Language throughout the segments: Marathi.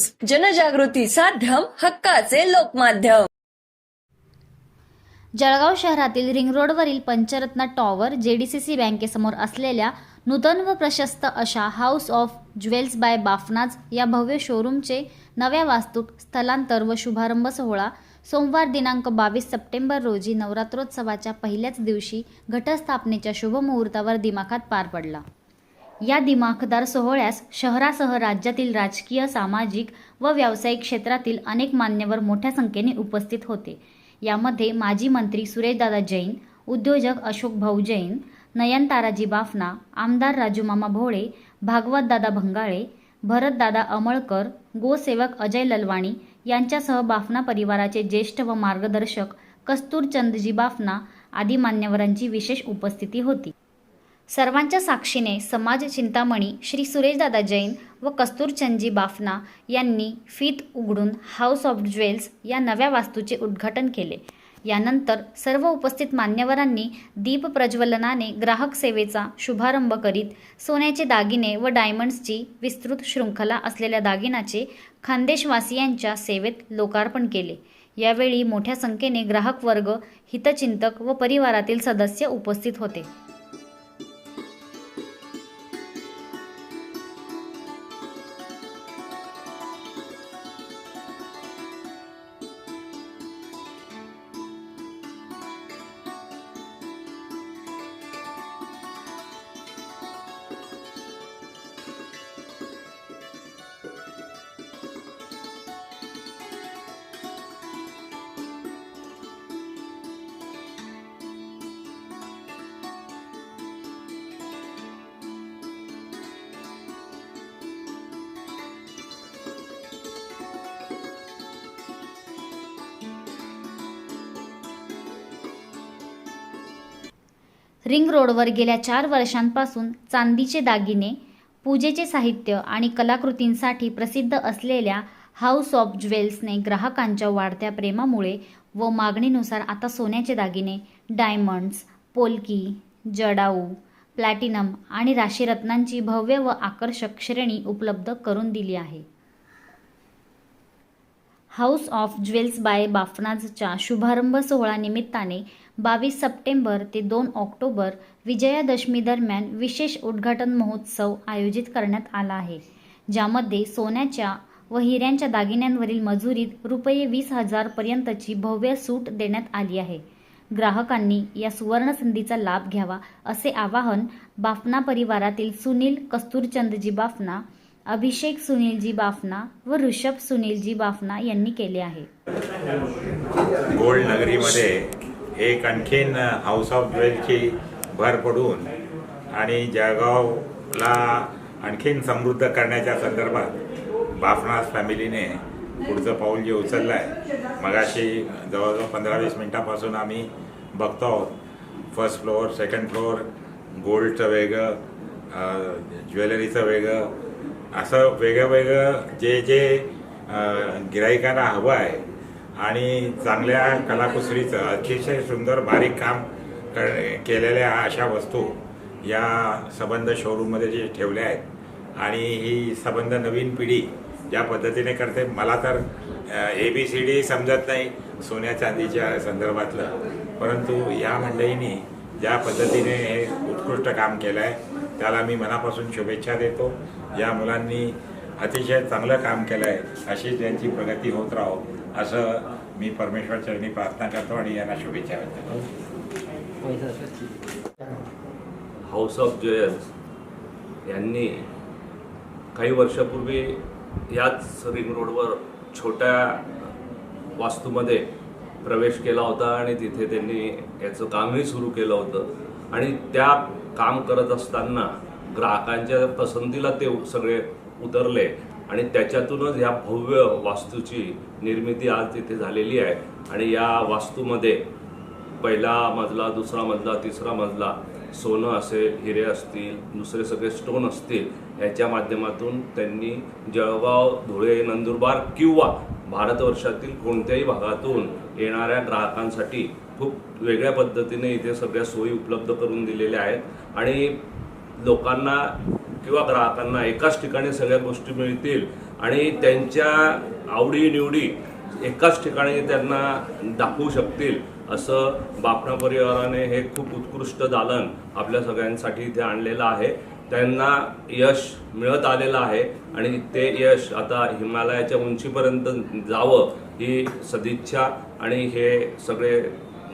न्यूज. जनजागृती साध्यम हक्काचे लोकमाध्यम. जळगाव शहरातील रिंग रोडवरील पंचरत्न टॉवर जेडीसीसी बँकेसमोर असलेल्या नूतन व प्रशस्त अशा house of jewels by Baafnas या भव्य शोरूमचे नव्या वास्तूत स्थलांतर व शुभारंभ सोहळा सोमवार दिनांक बावीस सप्टेंबर रोजी नवरात्रोत्सवाच्या पहिल्याच दिवशी घटस्थापनेच्या शुभमुहूर्तावर दिमाखात पार पडला. या दिमाखदार सोहळ्यास शहरासह राज्यातील राजकीय सामाजिक व व्यावसायिक क्षेत्रातील अनेक मान्यवर मोठ्या संख्येने उपस्थित होते. यामध्ये माजी मंत्री सुरेशदादा जैन उद्योजक अशोक भाऊ जैन नयनताराजी बाफना आमदार राजूमामा भोळे भागवतदादा भंगाळे भरतदादा अमळकर गोसेवक अजय ललवाणी यांच्यासह बाफना परिवाराचे ज्येष्ठ व मार्गदर्शक कस्तूरचंदजी बाफना आदी मान्यवरांची विशेष उपस्थिती होती. सर्वांच्या साक्षीने समाज चिंतामणी श्री सुरेशदादा जैन व कस्तूरचंदजी बाफना यांनी फीत उघडून हाऊस ऑफ ज्वेल्स या नव्या वास्तूचे उद्घाटन केले. यानंतर सर्व उपस्थित मान्यवरांनी दीप प्रज्वलनाने ग्राहक सेवेचा शुभारंभ करीत सोन्याचे दागिने व डायमंड्सची विस्तृत शृंखला असलेल्या दागिनाचे खानदेशवासियांच्या सेवेत लोकार्पण केले. यावेळी मोठ्या संख्येने ग्राहक वर्ग हितचिंतक व परिवारातील सदस्य उपस्थित होते. रिंग रोडवर गेल्या चार वर्षांपासून चांदीचे दागिने पूजेचे साहित्य आणि कलाकृतींसाठी प्रसिद्ध असलेल्या हाऊस ऑफ ज्वेल्सने ग्राहकांच्या वाढत्या प्रेमामुळे व मागणीनुसार आता सोन्याचे दागिने डायमंड्स पोलकी जडाऊ प्लॅटिनम आणि राशीरत्नांची भव्य व आकर्षक श्रेणी उपलब्ध करून दिली आहे. हाऊस ऑफ ज्वेल्स बाय बाफनाजच्या शुभारंभ सोहळा निमित्ताने बावीस सप्टेंबर ते दोन ऑक्टोबर विजयादशमी दरम्यान विशेष उद्घाटन महोत्सव आयोजित करण्यात आला आहे ज्यामध्ये सोन्याच्या व हिऱ्यांच्या दागिन्यांवरील मजुरीत रुपये वीस हजारपर्यंतची भव्य सूट देण्यात आली आहे. ग्राहकांनी या सुवर्ण संधीचा लाभ घ्यावा असे आवाहन बाफना परिवारातील सुनील कस्तूरचंदजी बाफना अभिषेक सुनीलजी बाफना व ऋषभ सुनीलजी बाफना यांनी केले आहे. गोल्ड नगरीमध्ये एक आणखीन हाऊस ऑफ ज्वेलची भर पडून आणि जळगावला आणखीन समृद्ध करण्याच्या संदर्भात बाफनास फॅमिलीने पुढचं पाऊल जे उचललं आहे मगाशी जवळजवळ पंधरा वीस मिनटापासून आम्ही बघतो आहोत. फर्स्ट फ्लोअर सेकंड फ्लोअर गोल्डचं वेगळं ज्वेलरीचं वेगळं असं वेगळं वेगळं जे जे गिराईकांना हवं आहे आणि चांगल्या कलाकुसरीचं अतिशय सुंदर बारीक काम कर केलेल्या अशा वस्तू या संबंध शोरूममध्ये जे ठेवल्या आहेत. आणि ही संबंध नवीन पिढी ज्या पद्धतीने करते मला तर ए बी सी डी समजत नाही सोन्या चांदीच्या संदर्भातलं. परंतु या मंडळींनी ज्या पद्धतीने हे उत्कृष्ट काम केलं आहे त्याला मी मनापासून शुभेच्छा देतो. या मुलांनी अतिशय चांगलं काम केलं आहे अशी त्यांची प्रगती होत राहो असं मी परमेश्वर चरणी प्रार्थना करतो आणि यांना शुभेच्छा व्यक्त करतो हाऊस ऑफ ज्वेल्स यांनी काही वर्षापूर्वी याच रिंग रोडवर छोट्या वास्तूमध्ये प्रवेश केला होता आणि तिथे त्यांनी याचं कामही सुरू केलं होतं. आणि त्या काम करत असताना ग्राहकांच्या पसंतीला ते सगळे उतरले. आणि त्याच्यातूनच ह्या भव्य वास्तूची निर्मिती आज तिथे झालेली आहे. आणि या वास्तूमध्ये पहिला मजला दुसरा मजला तिसरा मजला सोनं असेल हिरे असतील दुसरे सगळे स्टोन असतील याच्या माध्यमातून त्यांनी जळगाव धुळे नंदुरबार किंवा भारतवर्षातील कोणत्याही भागातून येणाऱ्या ग्राहकांसाठी खूप वेगळ्या पद्धतीने इथे सगळ्या सोयी उपलब्ध करून दिलेल्या आहेत. आणि लोकांना किंवा ग्राहकांना एकाच ठिकाणी सगळ्या गोष्टी मिळतील आणि त्यांच्या आवडीनिवडी एकाच ठिकाणी त्यांना दाखवू शकतील असं बापणा परिवाराने हे खूप उत्कृष्ट दालन आपल्या सगळ्यांसाठी इथे आणलेलं आहे. त्यांना यश मिळत आलेलं आहे आणि ते यश आता हिमालयाच्या उंचीपर्यंत जावं ही सदिच्छा आणि हे सगळे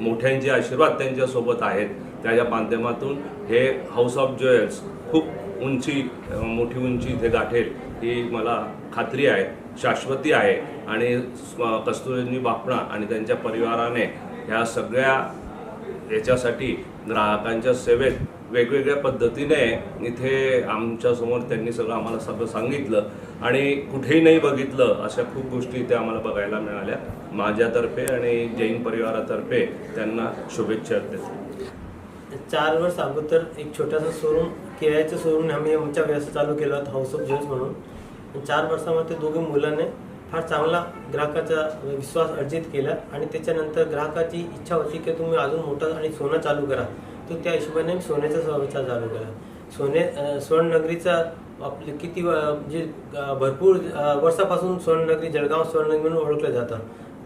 मोठ्यांचे आशीर्वाद त्यांच्यासोबत आहेत. त्याच्या माध्यमातून हे हाऊस ऑफ ज्वेल्स खूप उंची मोठी उंची इथे गाठेल ही मला खात्री आहे शाश्वती आहे. आणि कस्तुरींनी बापणा आणि त्यांच्या परिवाराने ह्या सगळ्या याच्यासाठी ग्राहकांच्या सेवेत वेगवेगळ्या पद्धतीने इथे आमच्यासमोर त्यांनी सगळं आम्हाला सगळं सांगितलं. आणि कुठेही नाही बघितलं अशा खूप गोष्टी इथे आम्हाला बघायला मिळाल्या. माझ्यातर्फे आणि जैन परिवारातर्फे त्यांना शुभेच्छा देतो. चार वर्ष अगोदर एक छोटासा शोरूम किरायाचं सोडून आम्ही आमच्या व्यवसाय चालू केला होता हाऊस ऑफ ज्वेल्स म्हणून. चार वर्षामध्ये दोघे मुलांनी फार चांगला ग्राहकाचा विश्वास अर्जित केला आणि त्याच्यानंतर ग्राहकाची इच्छा होती की तुम्ही अजून मोठा आणि सोनं चालू करा. तो त्या हिशोबाने सोन्याचा व्यवसाय चालू केला. सोने स्वर्णनगरीचा आपले किती जे म्हणजे, भरपूर वर्षापासून स्वर्णनगरी जळगाव स्वर्णनगरी म्हणून ओळखलं जातं.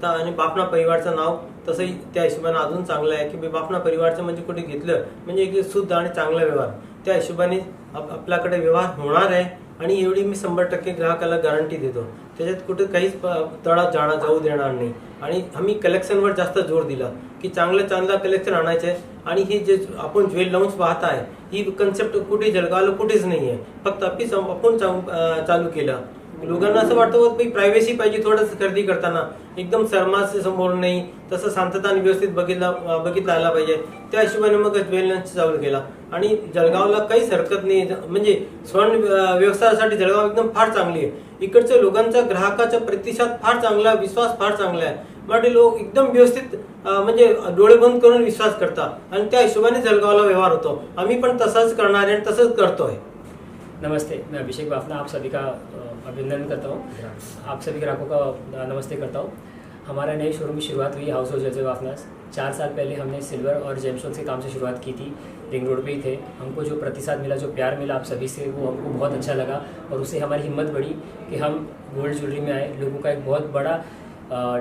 तर आणि बापना परिवारचं नाव तसंही त्या हिशोबाने अजून चांगलं आहे की बापना परिवारचं म्हणजे कुठे घेतलं म्हणजे एक शुद्ध आणि चांगला व्यवहार. त्या हिशोबाने आप आपल्याकडे व्यवहार होणार आहे आणि एवढी मी शंभर टक्के ग्राहकाला गॅरंटी देतो. त्याच्यात कुठे काहीच तळात जाणं जाऊ देणार नाही. आणि आम्ही कलेक्शनवर जास्त जोर दिला की चांगलं चांगलं कलेक्शन आणायचं आहे आणि ही जे आपण ज्वेल लाऊन्स पाहत आहे ही कन्सेप्ट कुठे जळगावला कुठेच नाही आहे फक्त आपण चालू केलं. लोकांना असं वाटतं की प्रायव्हसी पाहिजे थोडंसं खरेदी करताना. एकदम सरमास समोर नाही तसं शांतता आणि व्यवस्थित बघितला बघितला आला पाहिजे. त्या हिशोबाने मग ज्वेलन्स चालू केला. आणि जळगावला काहीच हरकत नाही. म्हणजे स्वर्ण व्यवसायासाठी जळगाव एकदम फार चांगली आहे. इकडच्या लोकांचा ग्राहकाचा प्रतिसाद फार चांगला विश्वास फार चांगला आहे. मराठी लोक एकदम व्यवस्थित म्हणजे डोळे बंद करून विश्वास करतात. आणि त्या हिशोबाने जळगावला व्यवहार होतो. आम्ही पण तसाच करणार आहे आणि तसंच करतोय. नमस्ते, मैं अभिषेक बाफना आप सभी का अभिनंदन करता हूँ। आप सभी ग्राहकों का नमस्ते करता हूँ। हमारा नए शोरूम की शुरुआत हुई हाउस ऑफ़ जैसे बाफनास चार साल पहले हमने सिल्वर और जेमस्टोन के काम से शुरुआत की थी। रिंग रोड पे ही थे। हमको जो प्रतिसाद मिला, जो प्यार मिला आप सभी से, वो हमको बहुत अच्छा लगा और उससे हमारी हिम्मत बढ़ी कि हम गोल्ड ज्वेलरी में आए। लोगों का एक बहुत बड़ा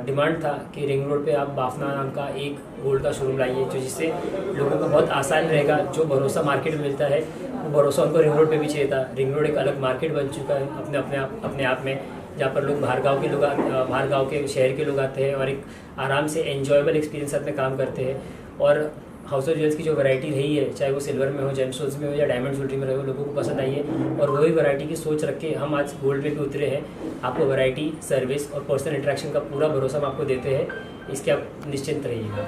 डिमांड था कि रिंग रोड पे आप बाफना नाम का एक गोल्ड का शोरूम लाइए, जो जिससे लोगों को बहुत आसान रहेगा, जो भरोसा मार्केट में मिलता है। भरोसा उनको रिंग रोड पे भी चाहिए था। रिंग रोड एक अलग मार्केट बन चुका है अपने अपने आप अपने आप में, जहाँ पर लोग बाहर गाँव के लोग बाहर गाँव के शहर के लोग आते हैं और एक आराम से एन्जॉयबल एक्सपीरियंस में काम करते हैं। और हाउस ऑफ़ ज्वेल्स की जो वैरायटी रही है, चाहे वो सिल्वर में हो जेमस्टोन्स में हो या डायमंड ज्वेलरी में रहे हो, लोगों को पसंद आई है। और वही वैरायटी की सोच रख के हम आज गोल्ड पे भी उतरे हैं। आपको वैरायटी सर्विस और पर्सनल इंटरेक्शन का पूरा भरोसा हम आपको देते हैं। इसके आप निश्चिंत रहिएगा।